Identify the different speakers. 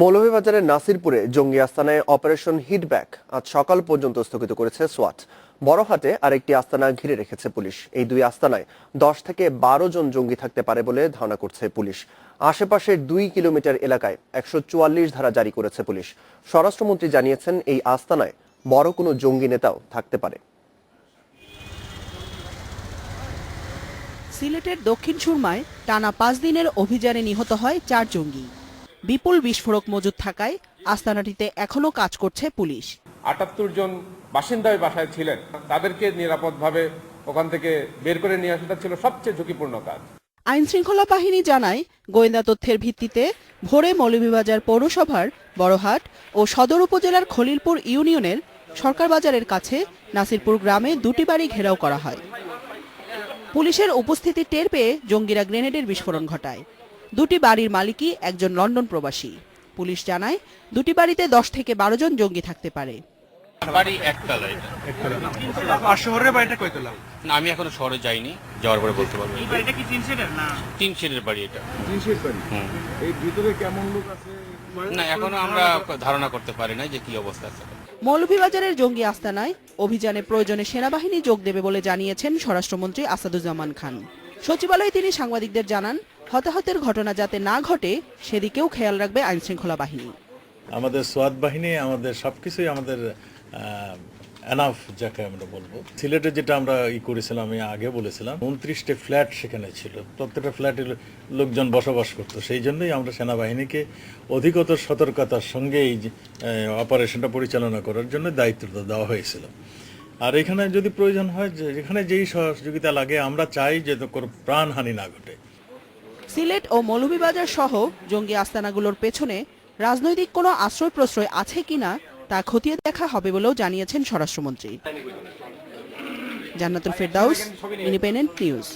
Speaker 1: মৌলভীবাজারের নাসিরপুরে জঙ্গি আস্তানায় operation hit back আজ সকাল পর্যন্ত স্থগিত করেছে সোয়াট। বড়হাটে আরেকটি আস্তানা ঘিরে রেখেছে পুলিশ। এই দুই আস্তানায় দশ থেকে বারো জন জঙ্গি থাকতে পারে বলে ধারণা করছে পুলিশ। আশেপাশের দুই কিলোমিটার এলাকায় একশো চুয়াল্লিশ ধারা জারি করেছে পুলিশ। স্বরাষ্ট্রমন্ত্রী জানিয়েছেন, এই আস্তানায় বড় কোনো জঙ্গি নেতাও থাকতে পারে।
Speaker 2: সিলেটের দক্ষিণ সুরমায় টানা পাঁচ দিনের অভিযানে নিহত হয় চার জঙ্গি। বিপুল বিস্ফোরক মজুদ থাকায় আস্তানাটিতে এখনও কাজ করছে পুলিশ।
Speaker 3: আটাত্তর জন বাসিন্দাই বাসায় ছিলেন। তাদেরকে নিরাপদভাবে ওখান থেকে বের করে নিয়ে আসাটা ছিল সবচেয়ে ঝুঁকিপূর্ণ কাজ।
Speaker 2: আইন শৃঙ্খলা বাহিনী জানায় গোয়েন্দা তথ্যের ভিত্তিতে ভোরে মৌলভীবাজার পৌরসভার বড়হাট ও সদর উপজেলার খলিলপুর ইউনিয়নের সরকার বাজারের কাছে নাসিরপুর গ্রামে দুটি বাড়ি ঘেরাও করা হয়। পুলিশের উপস্থিতি টের পেয়ে জঙ্গিরা গ্রেনেডের বিস্ফোরণ ঘটায়। দুটি বাড়ির মালিকই একজন লন্ডন প্রবাসী। পুলিশ জানায় দুটি বাড়িতে দশ থেকে বারো জন জঙ্গি থাকতে পারে।
Speaker 4: বাড়ি একতলা
Speaker 5: আর শহরের বাড়িটা কয়তলা?
Speaker 4: না আমি এখনও শহরে যাইনি যাওয়ার পরে বলতে পারব।
Speaker 5: এই বাড়িটা কি তিন সেটের না?
Speaker 4: তিন শেডের বাড়ি এটা।
Speaker 3: জিনিসের বাড়ি? এই ভিতরে কেমন লোক আছে?
Speaker 4: না এখনও আমরা ধারণা করতে পারি না যে কি অবস্থা আছে।
Speaker 2: মৌলভীবাজারের জঙ্গি আস্তানায় অভিযানে প্রয়োজনে সেনাবাহিনী যোগ দেবে বলে জানিয়েছেন স্বরাষ্ট্রমন্ত্রী আসাদুজ্জামান খান। সচিবালয়ে তিনি সাংবাদিকদের জানান হতাহতের ঘটনা যাতে না ঘটে, সেদিকেও খেয়াল রাখবে আইনশৃঙ্খলা বাহিনী।
Speaker 6: আমাদের সোয়াদ বাহিনী, আমাদের সবকিছুই আমাদের এনাফ যাকে আমরা বলব। সিলেটে যেটা আমরা ই করেছিলাম, আমি আগে বলেছিলাম, উনত্রিশটি ফ্ল্যাট সেখানে ছিল। প্রত্যেকটা ফ্ল্যাটে লোকজন বসবাস করতো। সেই জন্যই আমরা সেনাবাহিনীকে অধিকতর সতর্কতার সঙ্গে এই অপারেশনটা পরিচালনা করার জন্য দায়িত্বটা দেওয়া হয়েছিল। আর এখানে যদি প্রয়োজন হয় যেখানে যেই সহযোগিতা লাগে, আমরা চাই যে তো কোনো প্রাণহানি না ঘটে।
Speaker 2: সিলেট ও মৌলভীবাজার সহ জঙ্গি আস্তানাগুলোর পেছনে রাজনৈতিক কোনো আশ্রয় প্রশ্রয় আছে কিনা তা খতিয়ে দেখা হবে বলেও জানিয়েছেন স্বরাষ্ট্রমন্ত্রী। জান্নাতুল ফেরদাউস ইন্ডিপেন্ডেন্ট নিউজ